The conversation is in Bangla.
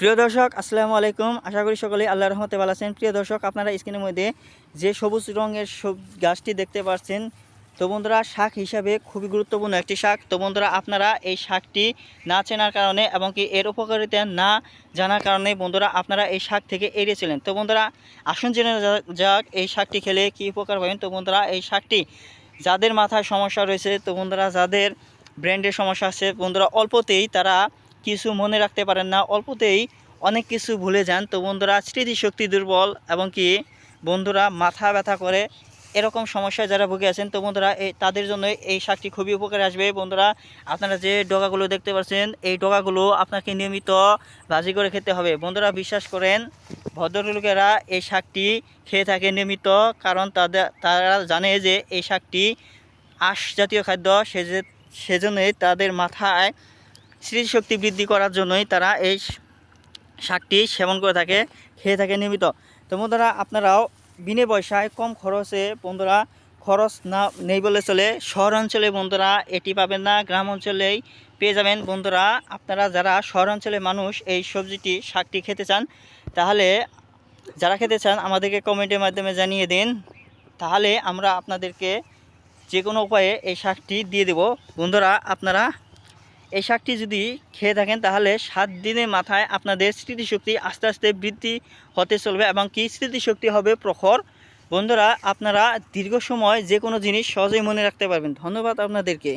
প্রিয় দর্শক, আসসালামু আলাইকুম। আশা করি সকলে আল্লাহ রহমতে ভালো আছেন। প্রিয় দর্শক, আপনারা স্ক্রিনের মধ্যে যে সবুজ রঙের সব গাছটি দেখতে পাচ্ছেন, তো বন্ধুরা, শাক হিসাবে খুবই গুরুত্বপূর্ণ একটি শাক। তো বন্ধুরা, আপনারা এই শাকটি না চেনার কারণে এবং কি এর উপকারিতা না জানার কারণে বন্ধুরা, আপনারা এই শাক থেকে এড়িয়েছিলেন। তো বন্ধুরা, আসুন জেনে যাক, এই শাকটি খেলে কী উপকার পাবেন? তো বন্ধুরা, এই শাকটি যাদের মাথায় সমস্যা রয়েছে, তো বন্ধুরা, যাদের ব্র্যান্ডের সমস্যা আছে, বন্ধুরা, অল্পতেই তারা কিছু মনে রাখতে পারেন না। অল্পতেই অনেক কিছু ভুলে যান। তো বন্ধুরা স্মৃতিশক্তি দুর্বল এবং কি বন্ধুরা মাথা ব্যথা করে এরকম সমস্যায় যারা ভুগে আছেন, তো বন্ধুরা এই তাদের জন্য এই শাকটি খুবই উপকারে আসবে। বন্ধুরা, আপনারা যে ডগাগুলো দেখতে পাচ্ছেন, এই ডগাগুলো আপনাকে নিয়মিত ভাজি করে খেতে হবে। বন্ধুরা, বিশ্বাস করেন, ভদ্রলোকেরা এই শাকটি খেয়ে থাকে নিয়মিত, কারণ তাদের, তারা জানে যে এই শাকটি আঁশ জাতীয় খাদ্য, সেজে, সেজন্যই তাদের মাথায় স্মৃতিশক্তি বৃদ্ধি করার জন্যই তারা এই শাকটি সেবন করে থাকে, খেয়ে থাকে নিয়মিত। তো বন্ধুরা, আপনারাও বিনে পয়সায় কম খরচে বন্ধুরা, খরচ না, নেই বলে চলে। শহর অঞ্চলে বন্ধুরা, এটি পাবেন না গ্রাম অঞ্চলেই পেয়ে যাবেন। বন্ধুরা, আপনারা যারা শহর অঞ্চলের মানুষ, এই সবজিটি, শাকটি খেতে চান, তাহলে যারা খেতে চান, আমাদেরকে কমেন্টের মাধ্যমে জানিয়ে দিন। তাহলে আমরা আপনাদেরকে যে কোনো উপায়ে এই শাকটি দিয়ে দেব। বন্ধুরা, আপনারা এই শাকটি যদি খেয়ে থাকেন, তাহলে সাত দিনের মাথায় আপনাদের স্মৃতিশক্তি আস্তে আস্তে বৃদ্ধি হতে চলবে এবং কি স্মৃতিশক্তি হবে প্রখর? বন্ধুরা, আপনারা দীর্ঘ সময় যে কোনো জিনিস সহজেই মনে রাখতে পারবেন। ধন্যবাদ আপনাদেরকে।